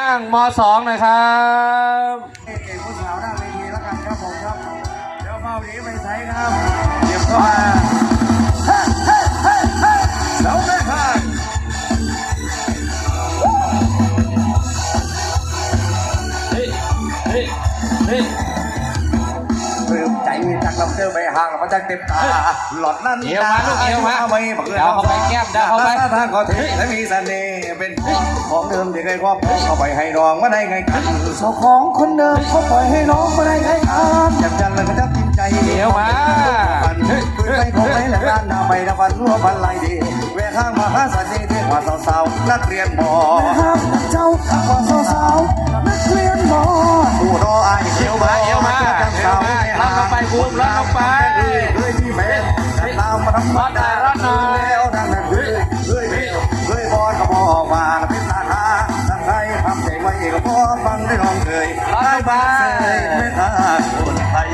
ข้างมสองหน่อยครับเก่งผู้สาวหน้าเวทีแล้วกันครับผมครับ เดี๋ยวเมาหนีไปใช้ครับางมาจากเต็มตา หลอดนั่นเอวมาลูกเอวมาไม่บังเอิญเดาเข้าไปแก้มเดาเข้าไปหน้ทางก็เท่และมีเสน่ห์เป็นของเดิมที่เคยครอบครองเอาไปให้น้องมาได้ไงกันโซของคนเดิมเขาปล่อยให้น้องมาได้ไงกันจับจันแล้วก็จับจินใจเดี๋ยวมาเฮ้ยเฮ้ยคงไม่แหลกด้านหน้าไปนะฟันรั่วฟันไหลดีแวะข้างมาหาสันดีเที่ว่าสาวๆนักเรียนหมอ ไปเฮ้ยพี่แม่ตามมาทำมาได้รัดหน่อยแล้วนั่นน่ะเฮ้ยเฮ้ยเฮ้ยบอลก็บอมาเป็นตาทาตั้งใจทำใจไว้ก็พอฟังได้ลองเคยได้บ้างเลยไม่ทาคนไทย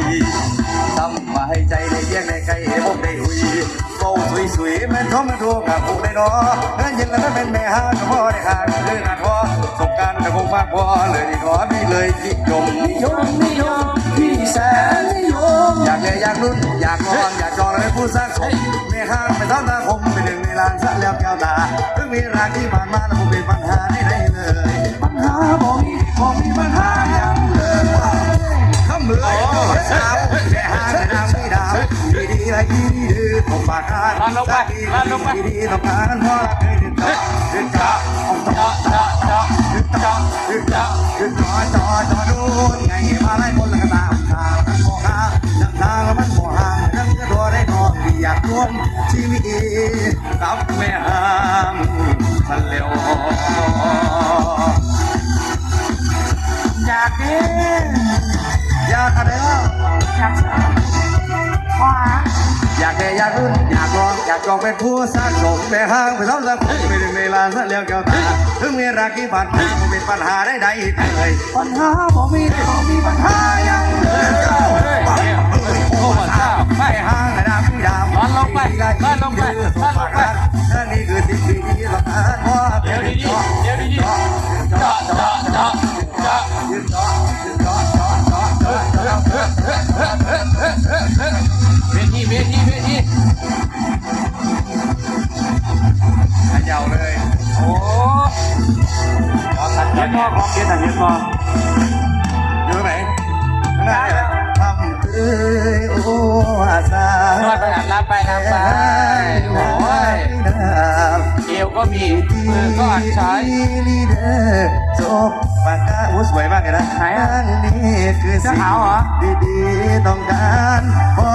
ทำมาให้ใจได้เยี่ยงในไกลให้ผมได้หุยโบ้สวยสวยแม่นท้องแมันถูกกับผูกได้เนอเงินเย็นแล้วเป็นแม่ห้าก็พอได้หางคือการพอสงการก็คงมากพอเลยขอนี่เลยนิตยมนิยมนิยมพี่แสนนิยากลองอยากจองเลยผู้สร้างสมแม่ห้างไปท้องตาคมเป็นหนึ่งในลานสะแล้วแก้วตาเพิ่งมีรักที่ผ่านมาแล้วผมเป็นปัญหาได้ไหนเลยปัญหาบ่มีบ่มีปัญหาอย่างเลยข้ามเลยสาวแม่หาแต่นางไม่ดาวดีดีไรดีดีดื้อผมปากกาลั่นลงไปลงไปดีดีต้องการเพราะรักเคยดึงต่อดึงจ่อเอาต่อเจาะเจาะเจาะดึงต่อดึงจ่อดึงจ่อจ่อจ่อ มชีวิตกับแม่ห้างสันเร็วอยากเด้อยากอะไรล่ะอยากว้าอยากเด้อยากรุ่นอยากลองอยากจองเป็นผู้สร้างสมแม่ห้างไปซ้ำสักคนไปถึงในลานสักเลี้ยวแก้วตาถึงมีรักที่ผ่านมาบ่เป็นปัญหาได้ใดเลยปัญหาบ่มีบ่มีปัญหายังเลย เดี๋ยวดีๆเดี๋ยวดีๆจะจะจะจะเวทีเวทีเวทีขยาวเลย โอ้ขอสัญญาณขอเกียรติเกียรติ วก็มีมือก็อันใช้ลีเดอร์จบปากกาโอ้สวยมากเลยนะไหนอะทางนี้คือสิ่งจะขาวเหรอดีๆต้องการพอ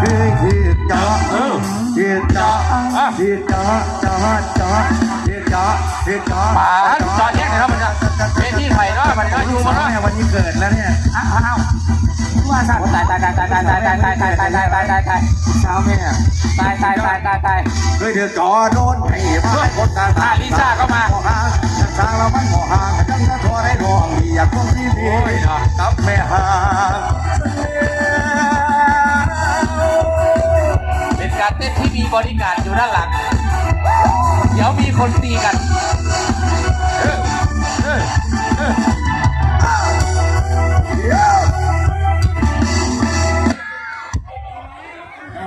คือคือจอเออคือจออะคือจอจอจอคือจอคือจอ ป่าจอแยกไหนครับมันจะเวทีไทยเนาะมันก็อยู่มาเนาะวันนี้เกิดแล้วเนี่ยอ้าวว่าสัตว์ตายตายตายตายตายตายตายตายตายตายตายตายตายตายเช้าแม่ตายตายตายตายตายเคยเดือดจอโดนให้พายคนตาอะลิซ่าก็มาหห่างทางเรามันหมอห่างจังจะทอได้ดวงอยากคงที่ดีโอ้ยเนาะกับแม่ห่างเป็นการเต้นที่มีบริการอยู่ด้านหลัง เดี๋ยวมีคนตีกันเออเออเออ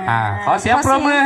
อ่าขอเสียงปรบมือ